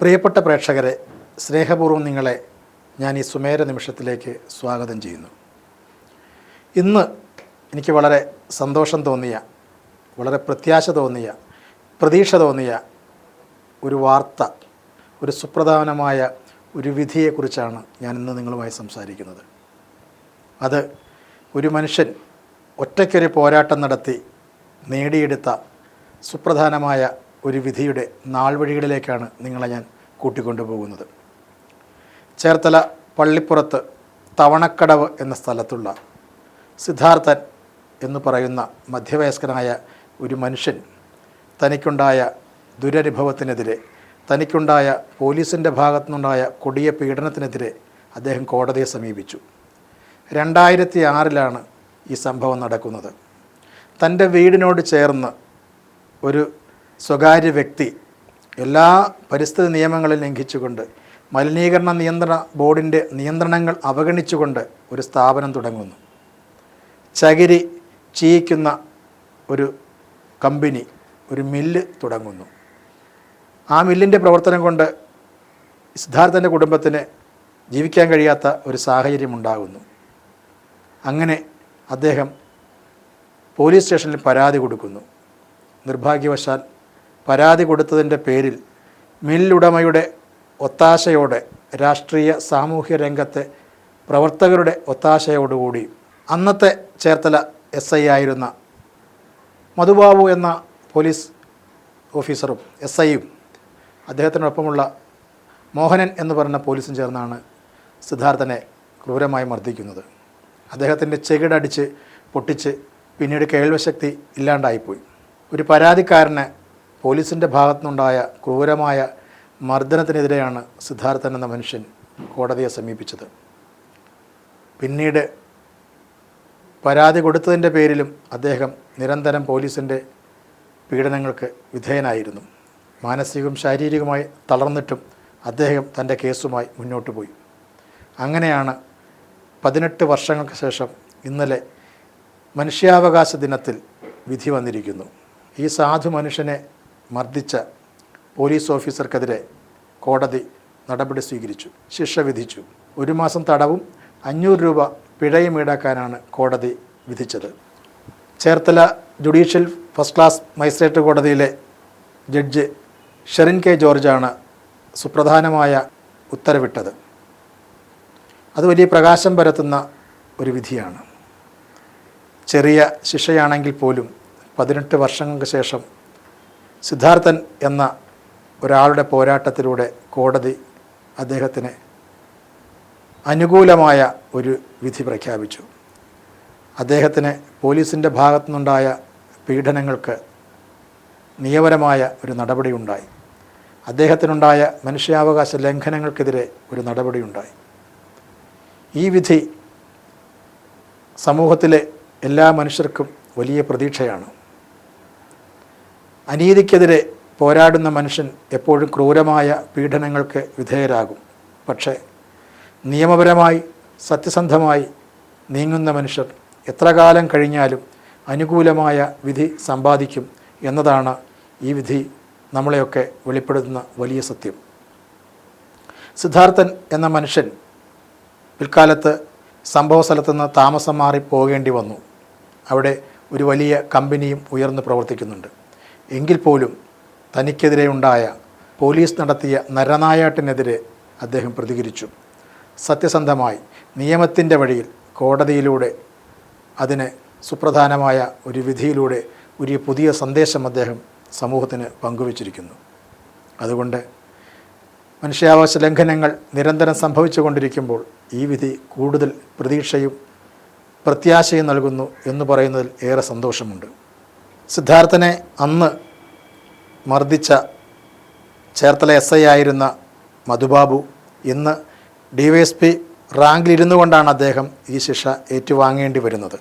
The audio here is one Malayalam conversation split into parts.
പ്രിയപ്പെട്ട പ്രേക്ഷകരെ സ്നേഹപൂർവം നിങ്ങളെ ഞാൻ ഈ സുമേര നിമിഷത്തിലേക്ക് സ്വാഗതം ചെയ്യുന്നു. ഇന്ന് എനിക്ക് വളരെ സന്തോഷം തോന്നിയ വളരെ പ്രത്യാശ തോന്നിയ പ്രതീക്ഷ തോന്നിയ ഒരു വാർത്ത ഒരു സുപ്രധാനമായ ഒരു വിധിയെക്കുറിച്ചാണ് ഞാൻ ഇന്ന് നിങ്ങളുമായി സംസാരിക്കുന്നത്. അത് ഒരു മനുഷ്യൻ ഒറ്റയ്ക്കൊരു പോരാട്ടം നടത്തി നേടിയെടുത്ത സുപ്രധാനമായ ഒരു വിധിയുടെ നാൾവഴികളിലേക്കാണ് നിങ്ങളെ ഞാൻ കൂട്ടിക്കൊണ്ടുപോകുന്നത്. ചേർത്തല പള്ളിപ്പുറത്ത് തവണക്കടവ് എന്ന സ്ഥലത്തുള്ള സിദ്ധാർത്ഥൻ എന്ന് പറയുന്ന മധ്യവയസ്കനായ ഒരു മനുഷ്യൻ തനിക്കുണ്ടായ ദുരനുഭവത്തിനെതിരെ തനിക്കുണ്ടായ പോലീസിന്റെ ഭാഗത്തുനിന്നുണ്ടായ കൊടിയ പീഡനത്തിനെതിരെ അദ്ദേഹം കോടതിയെ സമീപിച്ചു. രണ്ടായിരത്തി ആറിലാണ് ഈ സംഭവം നടക്കുന്നത്. തന്റെ വീടിനോട് ചേർന്ന് ഒരു സ്വകാര്യ വ്യക്തി എല്ലാ പരിസ്ഥിതി നിയമങ്ങളും ലംഘിച്ചുകൊണ്ട് മലിനീകരണ നിയന്ത്രണ ബോർഡിന്റെ നിയന്ത്രണങ്ങൾ അവഗണിച്ചുകൊണ്ട് ഒരു സ്ഥാപനം തുടങ്ങുന്നു. ചകിരി ചീയിക്കുന്ന ഒരു കമ്പനി ഒരു മില്ല് തുടങ്ങുന്നു. ആ മില്ലിന്റെ പ്രവർത്തനം കൊണ്ട് സിദ്ധാർത്ഥന്റെ കുടുംബത്തിന് ജീവിക്കാൻ കഴിയാത്ത ഒരു സാഹചര്യം ഉണ്ടാകുന്നു. അങ്ങനെ അദ്ദേഹം പോലീസ് സ്റ്റേഷനിൽ പരാതി കൊടുക്കുന്നു. നിർഭാഗ്യവശാൽ പരാതി കൊടുത്തതിന്റെ പേരിൽ മില്ലുടമയുടെ ഒത്താശയോടെ രാഷ്ട്രീയ സാമൂഹ്യ രംഗത്തെ പ്രവർത്തകരുടെ ഒത്താശയോടുകൂടി അന്നത്തെ ചേർത്തല എസ് ഐ ആയിരുന്ന മധുബാബു എന്ന പോലീസ് ഓഫീസറും എസ് ഐയും അദ്ദേഹത്തിനൊപ്പമുള്ള മോഹനൻ എന്ന് പറഞ്ഞ പോലീസും ചേർന്നാണ് സിദ്ധാർത്ഥനെ ക്രൂരമായി മർദ്ദിക്കുന്നത്. അദ്ദേഹത്തിന്റെ ചെകിടടിച്ച് പൊട്ടിച്ച് പിന്നീട് കേൾവശക്തി ഇല്ലാണ്ടായിപ്പോയി. ഒരു പരാതിക്കാരന് പോലീസിന്റെ ഭാഗത്തുനിന്നുണ്ടായ ക്രൂരമായ മർദ്ദനത്തിനെതിരെയാണ് സിദ്ധാർത്ഥൻ എന്ന മനുഷ്യൻ കോടതിയെ സമീപിച്ചത്. പിന്നീട് പരാതി കൊടുത്തതിന്റെ പേരിലും അദ്ദേഹം നിരന്തരം പോലീസിന്റെ പീഡനങ്ങൾക്ക് വിധേയനായിരുന്നു. മാനസികവും ശാരീരികവുമായി തളർന്നിട്ടും അദ്ദേഹം തന്റെ കേസുമായി മുന്നോട്ട് പോയി. അങ്ങനെയാണ് പതിനെട്ട് വർഷങ്ങൾക്ക് ശേഷം ഇന്നലെ മനുഷ്യാവകാശ ദിനത്തിൽ വിധി വന്നിരിക്കുന്നു. ഈ സാധു മനുഷ്യനെ മർദ്ദിച്ച പോലീസ് ഓഫീസർക്കെതിരെ കോടതി നടപടി സ്വീകരിച്ചു. ശിക്ഷ വിധിച്ചു. ഒരു മാസം തടവും അഞ്ഞൂറ് രൂപ പിഴയും ഈടാക്കാനാണ് കോടതി വിധിച്ചത്. Cherthala judicial first class magistrate കോടതിയിലെ ജഡ്ജ് ഷെറിൻ കെ ജോർജാണ് സുപ്രധാനമായ ഉത്തരവിട്ടത്. അത് വലിയ പ്രകാശം പരത്തുന്ന ഒരു വിധിയാണ്. ചെറിയ ശിക്ഷയാണെങ്കിൽ പോലും പതിനെട്ട് വർഷങ്ങൾക്ക് ശേഷം സിദ്ധാർത്ഥൻ എന്ന ഒരാളുടെ പോരാട്ടത്തിലൂടെ കോടതി അദ്ദേഹത്തിന് അനുകൂലമായ ഒരു വിധി പ്രഖ്യാപിച്ചു. അദ്ദേഹത്തിന് പോലീസിന്റെ ഭാഗത്തുനിന്നുണ്ടായ പീഡനങ്ങൾക്ക് നിയമപരമായ ഒരു നടപടിയുണ്ടായി. അദ്ദേഹത്തിനുണ്ടായ മനുഷ്യാവകാശ ലംഘനങ്ങൾക്കെതിരെ ഒരു നടപടിയുണ്ടായി. ഈ വിധി സമൂഹത്തിലെ എല്ലാ മനുഷ്യർക്കും വലിയ പ്രതീക്ഷയാണ്. അനീതിക്കെതിരെ പോരാടുന്ന മനുഷ്യൻ എപ്പോഴും ക്രൂരമായ പീഡനങ്ങൾക്ക് വിധേയരാകും. പക്ഷേ നിയമപരമായി സത്യസന്ധമായി നീങ്ങുന്ന മനുഷ്യർ എത്ര കാലം കഴിഞ്ഞാലും അനുകൂലമായ വിധി സമ്പാദിക്കും എന്നതാണ് ഈ വിധി നമ്മളെയൊക്കെ വെളിപ്പെടുത്തുന്ന വലിയ സത്യം. സിദ്ധാർത്ഥൻ എന്ന മനുഷ്യൻ പിൽക്കാലത്ത് സംഭവ സ്ഥലത്തുനിന്ന് താമസം മാറി പോകേണ്ടി വന്നു. അവിടെ ഒരു വലിയ കമ്പനിയും ഉയർന്നു പ്രവർത്തിക്കുന്നുണ്ട്. എങ്കിൽ പോലും തനിക്കെതിരെ ഉണ്ടായ പോലീസ് നടത്തിയ നരനായാട്ടിനെതിരെ അദ്ദേഹം പ്രതികരിച്ചു. സത്യസന്ധമായി നിയമത്തിന്റെ വഴിയിൽ കോടതിയിലൂടെ അതിന് സുപ്രധാനമായ ഒരു വിധിയിലൂടെ ഒരു പുതിയ സന്ദേശം അദ്ദേഹം സമൂഹത്തിന് പങ്കുവച്ചിരിക്കുന്നു. അതുകൊണ്ട് മനുഷ്യാവകാശ ലംഘനങ്ങൾ നിരന്തരം സംഭവിച്ചു കൊണ്ടിരിക്കുമ്പോൾ ഈ വിധി കൂടുതൽ പ്രതീക്ഷയും പ്രത്യാശയും നൽകുന്നു എന്ന് പറയുന്നതിൽ ഏറെ സന്തോഷമുണ്ട്. സിദ്ധാർത്ഥനെ അന്ന് മർദ്ദിച്ച ചേർത്തല എസ് ഐ ആയിരുന്ന മധുബാബു ഇന്ന് ഡി വൈ എസ് പി റാങ്കിലിരുന്നു കൊണ്ടാണ് അദ്ദേഹം ഈ ശിക്ഷ ഏറ്റുവാങ്ങേണ്ടി വരുന്നത്.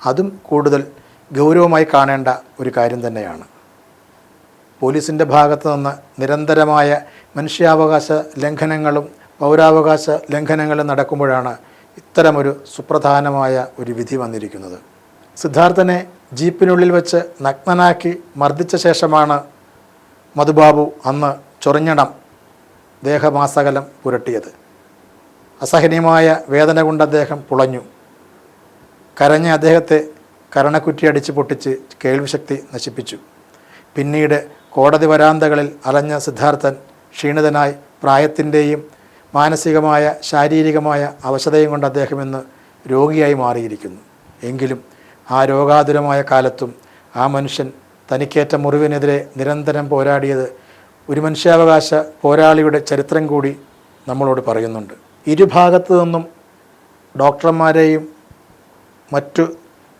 അതും കൂടുതൽ ഗൗരവമായി കാണേണ്ട ഒരു കാര്യം തന്നെയാണ്. പോലീസിന്റെ ഭാഗത്തു നിന്ന് നിരന്തരമായ മനുഷ്യാവകാശ ലംഘനങ്ങളും പൗരാവകാശ ലംഘനങ്ങളും നടക്കുമ്പോഴാണ് ഇത്തരമൊരു സുപ്രധാനമായ ഒരു വിധി വന്നിരിക്കുന്നത്. സിദ്ധാർത്ഥനെ ജീപ്പിനുള്ളിൽ വെച്ച് നഗ്നനാക്കി മർദ്ദിച്ച ശേഷമാണ് മധുബാബു അന്ന് ചൊറിഞ്ഞണം ദേഹമാസകലം പുരട്ടിയത്. അസഹനീയമായ വേദന കൊണ്ട് അദ്ദേഹം പുളഞ്ഞു. കരഞ്ഞ അദ്ദേഹത്തെ കരണക്കുറ്റി അടിച്ച് പൊട്ടിച്ച് കേൾവിശക്തി നശിപ്പിച്ചു. പിന്നീട് കോടതി വരാന്തകളിൽ അലഞ്ഞ സിദ്ധാർത്ഥൻ ക്ഷീണിതനായി പ്രായത്തിന്റെയും മാനസികമായ ശാരീരികമായ അവശതയും കൊണ്ട് അദ്ദേഹം ഇന്ന് രോഗിയായി മാറിയിരിക്കുന്നു. എങ്കിലും ആ രോഗാതുരമായ കാലത്തും ആ മനുഷ്യൻ തനിക്കേറ്റ മുറിവിനെതിരെ നിരന്തരം പോരാടിയത് ഒരു മനുഷ്യാവകാശ പോരാളിയുടെ ചരിത്രം കൂടി നമ്മളോട് പറയുന്നുണ്ട്. ഇരുഭാഗത്തു നിന്നും ഡോക്ടർമാരെയും മറ്റു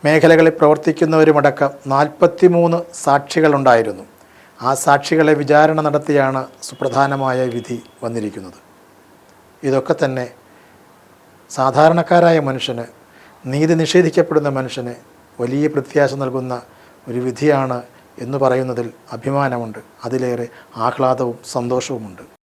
മേഖലകളിൽ പ്രവർത്തിക്കുന്നവരുമടക്കം നാൽപ്പത്തി മൂന്ന് സാക്ഷികളുണ്ടായിരുന്നു. ആ സാക്ഷികളെ വിചാരണ നടത്തിയാണ് സുപ്രധാനമായ വിധി വന്നിരിക്കുന്നത്. ഇതൊക്കെ തന്നെ സാധാരണക്കാരായ മനുഷ്യന് നീതി നിഷേധിക്കപ്പെടുന്ന മനുഷ്യന് വലിയ പ്രത്യാശ നൽകുന്ന ഒരു വിധിയാണ് എന്ന് പറയുന്നതിൽ അഭിമാനമുണ്ട്. അതിലേറെ ആഹ്ലാദവും സന്തോഷവുമുണ്ട്.